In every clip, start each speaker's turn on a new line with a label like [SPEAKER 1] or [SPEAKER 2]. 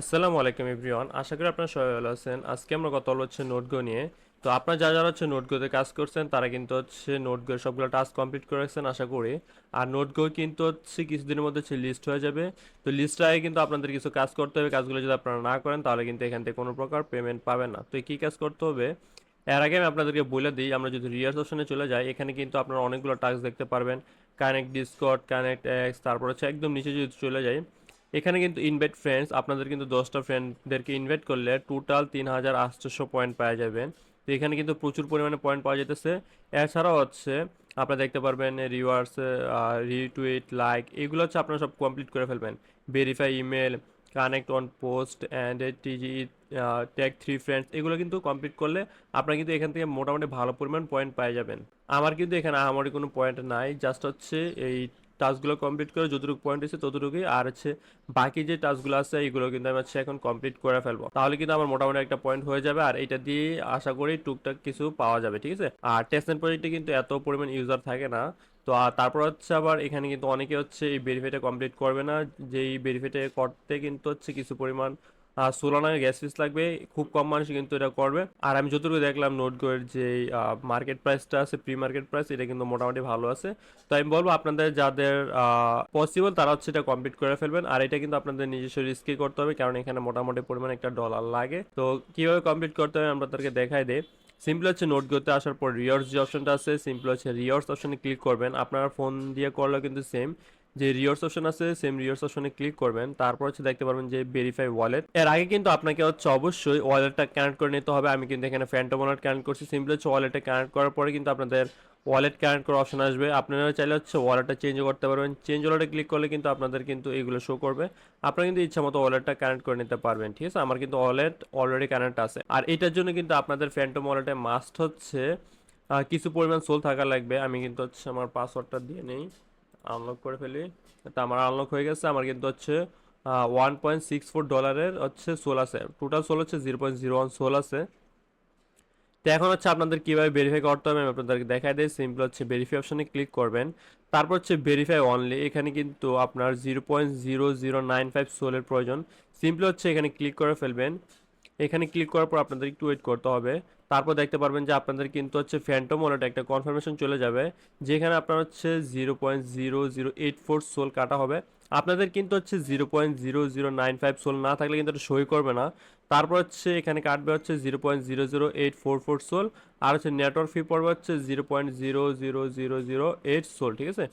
[SPEAKER 1] আসসালামু আলাইকুম এভরিওয়ান, আশা করি আপনারা সবাই ভালো আছেন। আজকে আমরা কথা বলা হচ্ছে নোটগো নিয়ে। তো আপনারা যারা যারা হচ্ছে নোটগোতে কাজ করছেন, তারা কিন্তু হচ্ছে নোটগো সবগুলো টাস্ক কমপ্লিট করেছেন আশা করি। আর নোটগো কিন্তু হচ্ছে কিছুদিনের মধ্যে হচ্ছে লিস্ট হয়ে যাবে। তো লিস্টে আগে কিন্তু আপনাদের কিছু কাজ করতে হবে। কাজগুলো যদি আপনারা না করেন, তাহলে কিন্তু এখান থেকে কোনো প্রকার পেমেন্ট পাবেন না। তো কী কাজ করতে হবে? এর আগে আমি আপনাদেরকে বলে দিই, আমরা যদি রিয়ার্স অপশনে চলে যাই, এখানে কিন্তু আপনারা অনেকগুলো টাস্ক দেখতে পারবেন। কানেক্ট ডিসকট কানেক্ট এক্স তারপর হচ্ছে একদম নিচে যদি চলে যাই এখানে কিন্তু ইনভাইট ফ্রেন্ডস আপনাদের কিন্তু দশটা ফ্রেন্ডদেরকে ইনভাইট করলে টোটাল তিন হাজার আটশোশো পয়েন্ট পাওয়া যাবেন তো এখানে কিন্তু প্রচুর পরিমাণে পয়েন্ট পাওয়া যেতেছে। এছাড়াও হচ্ছে, আপনারা দেখতে পারবেন রিওয়ার্স রিটুইট লাইক এগুলো হচ্ছে আপনারা সব কমপ্লিট করে ফেলবেন। Verify email connect on post and TG tag three friends এগুলো কিন্তু কমপ্লিট করলে আপনারা কিন্তু এখান থেকে মোটামুটি ভালো পরিমাণ পয়েন্ট পেয়ে যাবেন। আমার কিন্তু এখানে আমারই কোনো পয়েন্ট নাই জাস্ট হচ্ছে এই টাস্কগুলো কমপ্লিট করে যতটুকু পয়েন্ট এসে ততটুকুই। আর হচ্ছে বাকি যে টাস্কগুলো আছে, এইগুলো কিন্তু আমি হচ্ছে এখন কমপ্লিট করে ফেলব। তাহলে কিন্তু আমার মোটামুটি একটা পয়েন্ট হয়ে যাবে। আর এটা দিয়ে আশা করি টুকটাক কিছু পাওয়া যাবে, ঠিক আছে? আর টেস্ট প্রজেক্টে কিন্তু এত পরিমাণ ইউজার থাকে না। তো তারপর হচ্ছে আবার এখানে কিন্তু অনেকে হচ্ছে এই ভেরিফাইটা কমপ্লিট করবে না। যে এই ভেরিফাইটা করতে কিন্তু হচ্ছে কিছু পরিমাণ সোলানার গ্যাস ফিস লাগবে, খুব কম মানুষ কিন্তু এটা করবে। আর আমি যতটুকু দেখলাম নোটগোয়ের যে মার্কেট প্রাইসটা আছে প্রি মার্কেট প্রাইস এটা কিন্তু মোটামুটি ভালো আছে। তো আমি বলব আপনাদের যাদের পসিবল তারা হচ্ছে এটা কমপ্লিট করে ফেলবেন। আর এটা কিন্তু আপনাদের নিজস্ব রিস্কে করতে হবে, কারণ এখানে মোটামুটি পরিমাণে একটা ডলার লাগে। তো কীভাবে কমপ্লিট করতে হবে আমরা তাদেরকে দেখাই দেয় সিম্পল হচ্ছে নোট করতে আসার পর রিয়ার্স যে অপশনটা আছে সিম্পল হচ্ছে রিয়ার্স অপশনে ক্লিক করবেন। আপনার ফোন দিয়ে করলেও কিন্তু সেম যে রিয়ার্স অপশন আছে সেম রিয়ার্স অপশনে ক্লিক করবেন। তারপর হচ্ছে দেখতে পারবেন যে ভেরিফাই ওয়ালেট এর আগে কিন্তু আপনাকে হচ্ছে অবশ্যই ওয়ালেটটা কানেক্ট করে নিতে হবে। আমি কিন্তু এখানে ফ্যান্টম ওয়ালেট কানেক্ট করছি। সিম্পল হচ্ছে ওয়ালেটে কানেক্ট করার পরে কিন্তু আপনাদের ওয়ালেট কানেক্ট করার অপশন আসবে। আপনারা চাইলে হচ্ছে ওয়ালেটটা চেঞ্জ করতে পারবেন। চেঞ্জ ওয়ালেটে ক্লিক করলে কিন্তু আপনাদের কিন্তু এগুলো শো করবে। আপনারা কিন্তু ইচ্ছা মতো ওয়ালেটটা কানেক্ট করে নিতে পারবেন, ঠিক আছে? আমার কিন্তু ওয়ালেট অলরেডি কানেক্ট আছে। আর এটার জন্য কিন্তু আপনাদের ফ্যান্টম ওয়ালেটে মাস্ট হচ্ছে কিছু পরিমাণ সোল থাকা লাগবে। আমি কিন্তু হচ্ছে আমার পাসওয়ার্ডটা দিয়ে নেই। আনলক করে ফেলি। তা আমার আনলক হয়ে গেছে, আমার কিন্তু হচ্ছে ওয়ান পয়েন্ট সিক্স ফোর ডলারের হচ্ছে সোল আছে। টোটাল সোল হচ্ছে zero point zero one SOL আছে। তো এখন হচ্ছে আপনাদের কীভাবে ভেরিফাই করতে হবে আমি আপনাদেরকে দেখাই দিই। সিম্পল হচ্ছে ভেরিফাই অপশানে ক্লিক করবেন। তারপর হচ্ছে ভেরিফাই অনলি এখানে কিন্তু আপনার zero point zero zero nine five সোলের প্রয়োজন। সিম্পল হচ্ছে এখানে ক্লিক করে ফেলবেন। এখানে ক্লিক করার পর আপনাদের একটু ওয়েট করতে হবে। তারপর দেখতে পারবেন যে আপনাদের কিন্তু হচ্ছে ফ্যান্টম ওয়ালেট একটা কনফার্মেশন চলে যাবে, যেখানে আপনার হচ্ছে zero point zero zero eight four SOL কাটা হবে। আপনাদের কিন্তু হচ্ছে zero point zero zero nine five SOL না থাকলে কিন্তু এটা সই করবে না। তারপর হচ্ছে এখানে কাটবে হচ্ছে zero point zero zero eight four four SOL, আর হচ্ছে নেটওয়ার্ক ফি পড়বে হচ্ছে zero point zero zero zero zero eight SOL, ঠিক আছে?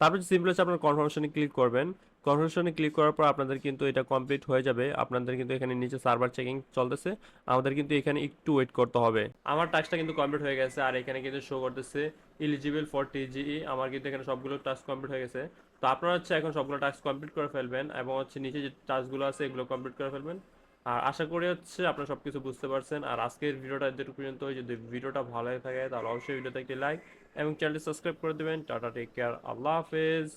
[SPEAKER 1] তারপর সিম্পল হচ্ছে আপনার কনফার্মেশনে ক্লিক করবেন। কনফার্মেশনে ক্লিক করার পর আপনাদের কিন্তু এটা কমপ্লিট হয়ে যাবে। আপনাদের কিন্তু এখানে নিচে সার্ভার চেকিং চলতেছে। আমাদের কিন্তু এখানে একটু ওয়েট করতে হবে। আমার টাস্কটা কিন্তু কমপ্লিট হয়ে গেছে আর এখানে কিন্তু শো করতেছে এলিজিবল ফর টিজিই আমার কিন্তু এখানে সবগুলো টাস্ক কমপ্লিট হয়ে গেছে। তো আপনারা হচ্ছে এখন সবগুলো টাস্ক কমপ্লিট করে ফেলবেন এবং হচ্ছে নিচে যে টাস্কগুলো আছে এগুলো কমপ্লিট করে ফেলবেন। আর আশা করি হচ্ছে আপনারা সব কিছু বুঝতে পারছেন। আর আজকের ভিডিওটা এতটুকু পর্যন্ত যদি ভিডিওটা ভালো লাগে থাকে তাহলে অবশ্যই ভিডিওতে একটি লাইক এবং চ্যানেলটি সাবস্ক্রাইব করে দেবেন। টাটা টেক কেয়ার আল্লাহ হাফেজ।